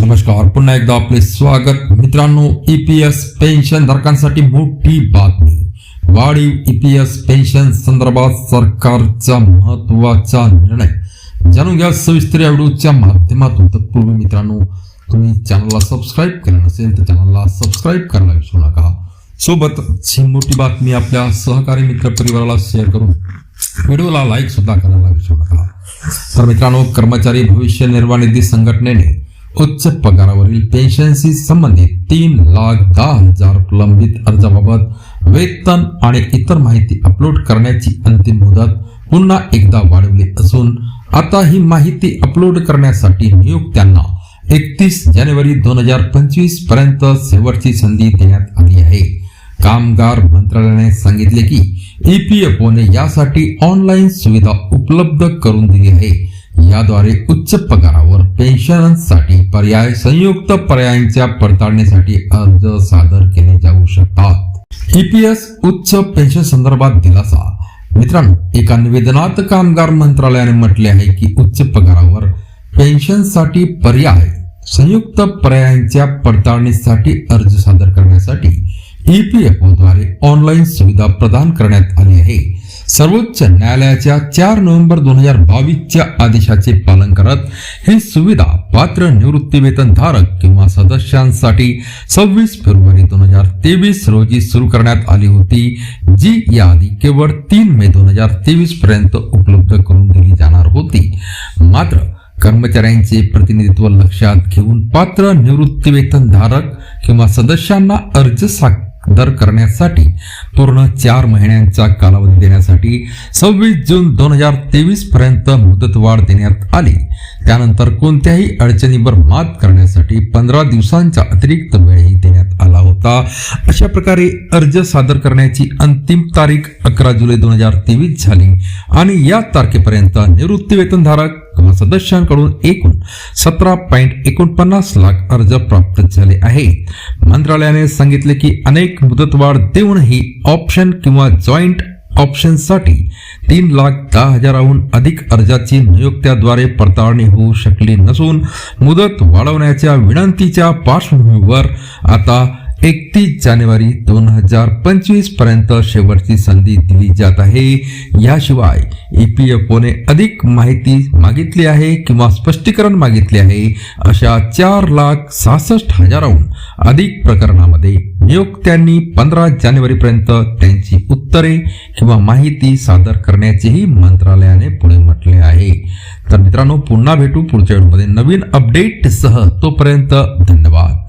नमस्कार पुन्हा एकदा आपले स्वागत. मित्रांनो ईपीएस पेन्शन धारकांसाठी मोठी बातमी. वाढीव ईपीएस पेन्शन संदर्भात सरकारचा महत्त्वाचा निर्णय. जाणून घ्या सविस्तर या व्हिडिओच्या माध्यमातून. तत्पूर्वी मित्रांनो तुम्ही चॅनलला सबस्क्राईब केलं नसेल तर चॅनलला सबस्क्राईब करायला विसरू नका. सोबत ही मोठी बातमी आपल्या सहकारी मित्र परिवाराला शेअर करून व्हिडिओला लाईक सुद्धा करायला विसरू नका. तर मित्रांनो कर्मचारी भविष्य निर्वाह निधी संघटनेने उच्च पगारावरील पेन्शनशी संबंधित तीन लाख दहा हजार प्रलंबित अर्जाबाबत वेतन आणि इतर माहिती अपलोड करण्याची अंतिम मुदत पुन्हा एकदा वाढवली असून आता ही माहिती अपलोड करण्यासाठी नियुक्त्यांना एकतीस जानेवारी दोन हजार पंचवीसपर्यंत शेवटची संधी देण्यात आली आहे. कामगार मंत्रालयाने सांगितले की ईपीएफओने यासाठी ऑनलाईन सुविधा उपलब्ध करून दिली आहे. याद्वारे उच्च पगारावर पेन्शनसाठी पर्याय संयुक्त पर्यायांच्या पडताळणीसाठी अर्ज सादर केले जाऊ शकतात. ईपीएस उच्च पेन्शन संदर्भात दिलासा. मित्रांनो एका निवेदनात कामगार मंत्रालयाने म्हटले आहे की उच्च पगारावर पेन्शनसाठी पर्याय संयुक्त पर्यायांच्या पडताळणीसाठी अर्ज सादर करण्यासाठी ईपीएफओ द्वारे ऑनलाईन सुविधा प्रदान करण्यात आली आहे. सर्वोच्च न्यायालयाच्या चार नोव्हेंबर दोन हजार बावीसच्या आदेशाचे पालन करत ही सुविधा पात्र निवृत्तीवेतनधारक धारक किंवा सदस्यांसाठी सव्वीस फेब्रुवारी दोन हजार तेवीस रोजी सुरू करण्यात आली होती जी यादी केवळ तीन मे दोन हजार तेवीस पर्यंत उपलब्ध करून दिली जाणार होती. मात्र कर्मचाऱ्यांचे प्रतिनिधित्व लक्षात घेऊन पात्र निवृत्तीवेतनधारक धारक किंवा सदस्यांना अर्ज दर करण्यासाठी पूर्ण चार महिन्यांचा कालावधी देण्यासाठी सव्वीस जून दोन हजार तेवीस पर्यंत मुदतवाढ देण्यात आली. त्यानंतर कोणत्याही अडचणीवर मात करण्यासाठी पंधरा दिवसांचा अतिरिक्त वेळही देण्यात आला होता. अशा प्रकारे अर्ज सादर करण्याची अंतिम तारीख अकरा जुलै दोन हजार तेवीस झाली आणि या तारखेपर्यंत निवृत्ती वेतनधारक सदस्यांकडून एकूण सतरा पॉईंट एकोणपन्नास लाख अर्ज प्राप्त झाले आहेत मंत्रालयाने सांगितले की अनेक मुदतवाढ देऊनही ऑप्शन किंवा जॉईंट ऑप्शनसाठी तीन लाख दहा हजाराहून अधिक अर्जाची नियुक्त्याद्वारे पडताळणी होऊ शकली नसून मुदत वाढवण्याच्या विनंतीच्या पार्श्वभूमीवर आता एकतीस जानेवारी दोन हजार पंचवीसपर्यंत शेवटची संधी दिली जात आहे. याशिवाय ई पी एफ ओने अधिक माहिती मागितली आहे किंवा स्पष्टीकरण मागितले आहे अशा चार लाख सहासष्ट हजाराहून अधिक प्रकरणामध्ये नियुक्त्यांनी पंधरा जानेवारीपर्यंत त्यांची उत्तरे किंवा माहिती सादर करण्याचेही मंत्रालयाने पुढे म्हटले आहे. तर मित्रांनो पुन्हा भेटू पुढच्या व्हिडिओमध्ये नवीन अपडेटसह. तोपर्यंत धन्यवाद.